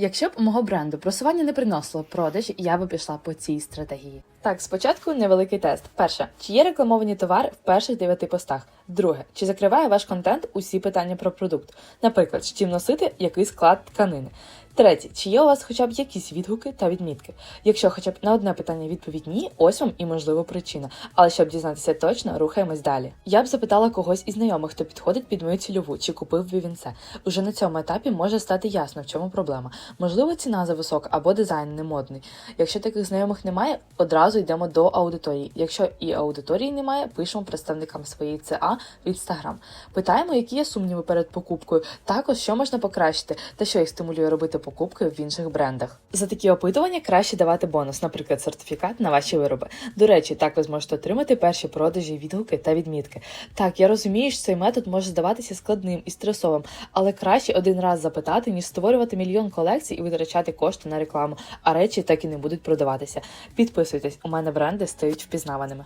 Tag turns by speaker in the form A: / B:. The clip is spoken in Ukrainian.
A: Якщо б мого бренду просування не приносило продаж, я би пішла по цій стратегії. Так, спочатку невеликий тест. Перше, чи є рекламовані товари в перших дев'яти постах? Друге, чи закриває ваш контент усі питання про продукт? Наприклад, з чим носити, який склад тканини. Третє, чи є у вас хоча б якісь відгуки та відмітки? Якщо хоча б на одне питання відповідь ні, ось вам і можливо причина. Але щоб дізнатися точно, рухаємось далі. Я б запитала когось із знайомих, хто підходить під мою цільову, чи купив би він це. Уже на цьому етапі може стати ясно, в чому проблема. Можливо, ціна зависока або дизайн не модний. Якщо таких знайомих немає, одразу йдемо до аудиторії. Якщо і аудиторії немає, пишемо представникам своєї ЦА в інстаграм. Питаємо, які є сумніви перед покупкою, також що можна покращити та що їх стимулює робити покупки в інших брендах. За такі опитування краще давати бонус, наприклад, сертифікат на ваші вироби. До речі, так ви зможете отримати перші продажі, відгуки та відмітки. Так, я розумію, що цей метод може здаватися складним і стресовим, але краще один раз запитати, ніж створювати мільйон колекцій і витрачати кошти на рекламу, а речі так і не будуть продаватися. Підписуйтесь, у мене бренди стають впізнаваними.